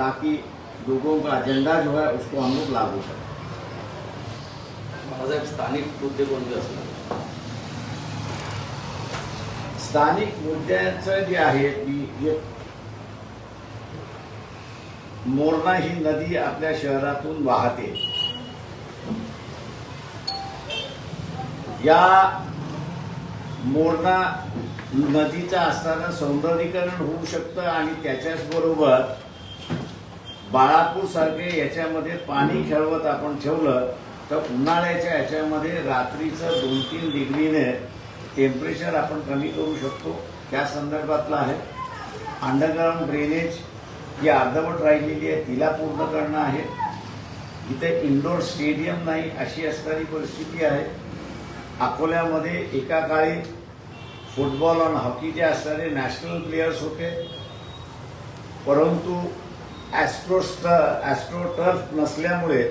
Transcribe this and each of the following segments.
ताकि लोगों का एजेंडा जो है उसको हम लोग लागू करें। स्थानिक मुद्दे कोणते असणार? स्थानिक मुद्द्याचं जे आहे की जे मोरणा ही नदी आपल्या शहरातून वाहते. या मोरणा नदीचं असताना सौंदर्यीकरण होऊ शकतं आणि त्याच्याच बाळापूरसारखे बाळापूर सारखे याच्यामध्ये पाणी खेळवत आपण ठेवलं तर उन्हाळ्याच्या याच्यामध्ये रात्रीचं दोन तीन डिग्रीने टेम्परेचर आपण कमी करू शकतो. त्या संदर्भातलं आहे. अंडरग्राऊंड ड्रेनेज जी अर्धवट राहिलेली आहे तिला पूर्ण करणं आहे. इथे इंडोर स्टेडियम नाही अशी असणारी परिस्थिती आहे. अकोल्यामध्ये एका काळी फुटबॉल आणि हॉकीचे असणारे नॅशनल प्लेयर्स होते. परंतु ॲस्ट्रोस्ट ॲस्ट्रोटर्फ नसल्यामुळे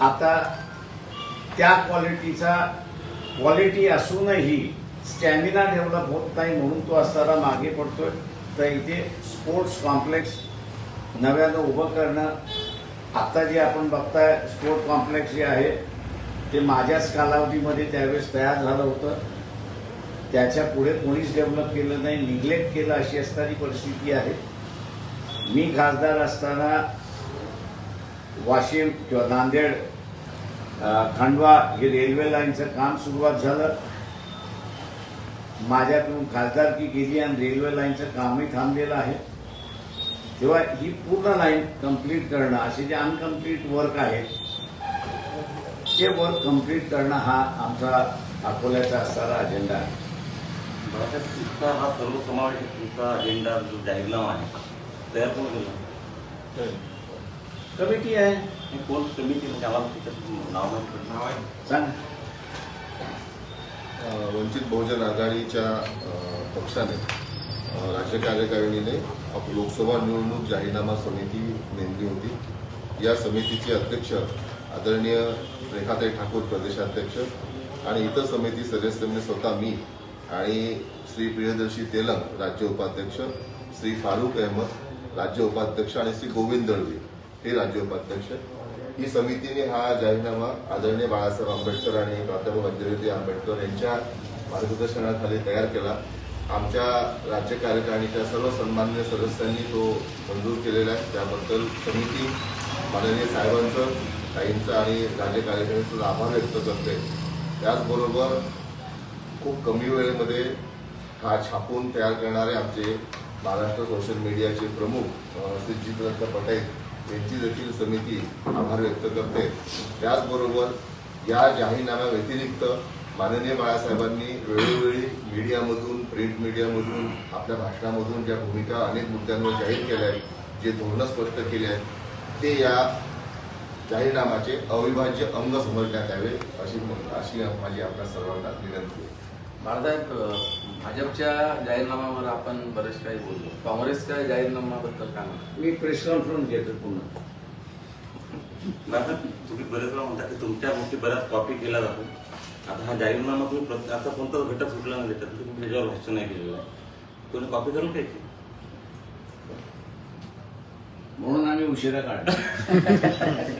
आता त्या क्वालिटीचा क्वालिटी असूनही स्टॅमिना डेव्हलप होत नाही म्हणून तो असताना मागे पडतोय. तर इथे स्पोर्ट्स कॉम्प्लेक्स नव्यानं उभं करणं आत्ता जे आपण बघताय स्पोर्ट कॉम्प्लेक्स जे आहे ते माझ्याच कालावधीमध्ये त्यावेळेस तयार झालं होतं. त्याच्या पुढे कोणीच डेव्हलप केलं नाही निग्लेक्ट केलं अशी असणारी परिस्थिती आहे. मी खासदार असताना वाशिम किंवा नांदेड खांडवा खंडवा हे रेल्वे लाईनचं काम सुरुवात झालं. माझ्याकडून खासदारकी केली आणि रेल्वे लाईनचं कामही थांबलेलं आहे. तेव्हा ही पूर्ण लाईन कंप्लीट करणं असे जे अनकम्प्लीट वर्क आहे ते वर्क कंप्लीट करणं हा आमचा अकोल्याचा असणारा अजेंडा आहे. बाळासाहेब तुमचा हा सर्वसमावेशक तुमचा अजेंडा जो डायग्राम आहे तयार कोण केला कमिटी आहे हे कोण समिती म्हणजे आम्हाला त्याच्यात नाव. नाव आहे सांग वंचित बहुजन आघाडीच्या पक्षाने राज्य कार्यकारिणीने लोकसभा निवडणूक जाहीरनामा समिती नेमली होती या समितीचे अध्यक्ष आदरणीय रेखाताई ठाकूर प्रदेशाध्यक्ष आणि इतर समिती सदस्य म्हणजे स्वतः मी आणि श्री प्रियदर्शी तेलंग राज्य उपाध्यक्ष श्री फारुख अहमद राज्य उपाध्यक्ष आणि श्री गोविंद दळवी हे राज्य उपाध्यक्ष ही समितीने हा जाहीरनामा आदरणीय बाळासाहेब आंबेडकर आणि प्राध्यापक अंजली आंबेडकर यांच्या मार्गदर्शनाखाली तयार केला. आमच्या राज्य कार्यकारिणीच्या सर्व सन्मान्य सदस्यांनी तो मंजूर केलेला आहे. त्याबद्दल समिती माननीय साहेबांचं ताईंचं आणि राज्य कार्यकारिणीचं आभार व्यक्त करते. त्याचबरोबर खूप कमी वेळेमध्ये हा छापून तयार करणारे आमचे महाराष्ट्र सोशल मीडियाचे प्रमुख श्री जितदत्त पटेल यांची देखील समिती आभार व्यक्त करते. त्याचबरोबर या जाहीरनाम्या व्यतिरिक्त माननीय बाळासाहेबांनी वेळोवेळी मीडियामधून प्रिंट मीडियामधून आपल्या भाषणामधून ज्या भूमिका अनेक मुद्द्यांवर जाहीर केल्या आहेत जे धोरणं स्पष्ट केली आहेत ते या जाहीरनामाचे अविभाज्य अंग समजण्यात यावे अशी अशी माझी आपल्या सर्वांना विनंती आहे. बाळासाहेब भाजपच्या जाहीरनाम्यावर आपण बरेच काही बोललो. काँग्रेसच्या जाहीरनाम्याबद्दल काय म्हणता? मी प्रेस कॉन्फरन्स घेतो पुन्हा तुम्ही बरेच वेळा म्हणता की तुमच्या गोष्टी बऱ्याच कॉपी केल्या जातात आता हा जाहीरनामा तुम्ही प्रत- आता कोणताच घटक सुटला नाही त्याच्यात. तुम्ही त्याच्यावर भाष्य नाही केलेलं आहे. कोणी कॉपी करून घ्यायची म्हणून आम्ही उशिरा काढला.